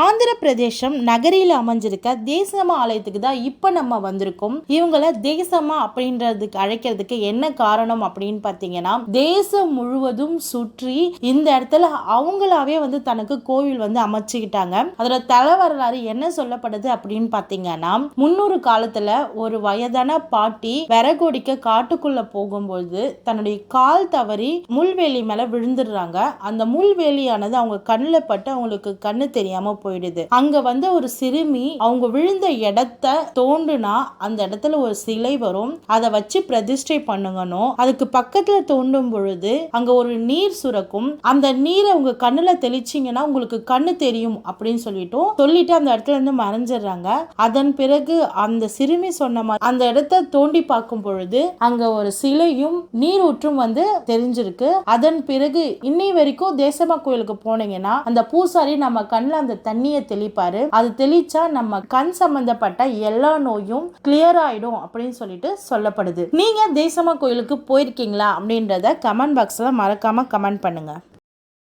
ஆந்திர பிரதேசம் நகரியில் அமைஞ்சிருக்க தேசமா ஆலயத்துக்கு தான் இப்போ நம்ம வந்திருக்கோம். இவங்கள தேசமா அப்படின்றதுக்கு அழைக்கிறதுக்கு என்ன காரணம் அப்படின்னு பார்த்தீங்கன்னா தேசம் முழுவதும் சுற்றி இந்த இடத்துல அவங்களாவே வந்து தனக்கு கோவில் வந்து அமைச்சுக்கிட்டாங்க. அதோட தலை வரலாறு என்ன சொல்லப்படுது அப்படின்னு பார்த்தீங்கன்னா முன்னூறு காலத்தில் ஒரு வயதான பாட்டி விறகொடிக்க காட்டுக்குள்ள போகும்போது தன்னுடைய கால் தவறி முள்வேலி மேலே விழுந்துடுறாங்க. அந்த முள்வேலியானது அவங்க கண்ணில் பட்டு அவங்களுக்கு கண்ணு தெரியாமல் போயிடுது. அங்க வந்து ஒரு சிறுமி அவங்க விழுந்த இடத்த தோண்டுனா அந்த இடத்துல ஒரு சிலை வரும். அதை வச்சு பிரதிஷ்டை பண்ணுங்கணும். அதுக்கு பக்கத்துல தோண்டும் பொழுது அங்க ஒரு நீர் சுரக்கும். அந்த நீரை உங்க கண்ணுல தெளிச்சிங்கன்னா உங்களுக்கு கண்ணு தெரியும் அப்படின்னு சொல்லிட்டும் சொல்லிட்டு அந்த இடத்துல இருந்து மறைஞ்சிடுறாங்க. அதன் பிறகு அந்த சிறுமி சொன்ன மாதிரி அந்த இடத்த தோண்டி பார்க்கும் பொழுது அங்க ஒரு சிலையும் நீர் ஊற்றும் வந்து தெரிஞ்சிருக்கு. அதன் பிறகு இன்னை வரைக்கும் தேசமா கோயிலுக்கு போனீங்கன்னா அந்த பூசாரி நம்ம கண்ணுல அந்த தண்ணியை தெளிப்பாரு. அது தெளிச்சா நம்ம கண் சம்பந்தப்பட்ட எல்லா நோயும் கிளியர் ஆயிடும் அப்படின்னு சொல்லிட்டு சொல்லப்படுது. நீங்க தேசமா கோயிலுக்கு போயிருக்கீங்களா அப்படின்றத கமெண்ட் பாக்ஸ்ல மறக்காம கமெண்ட் பண்ணுங்க.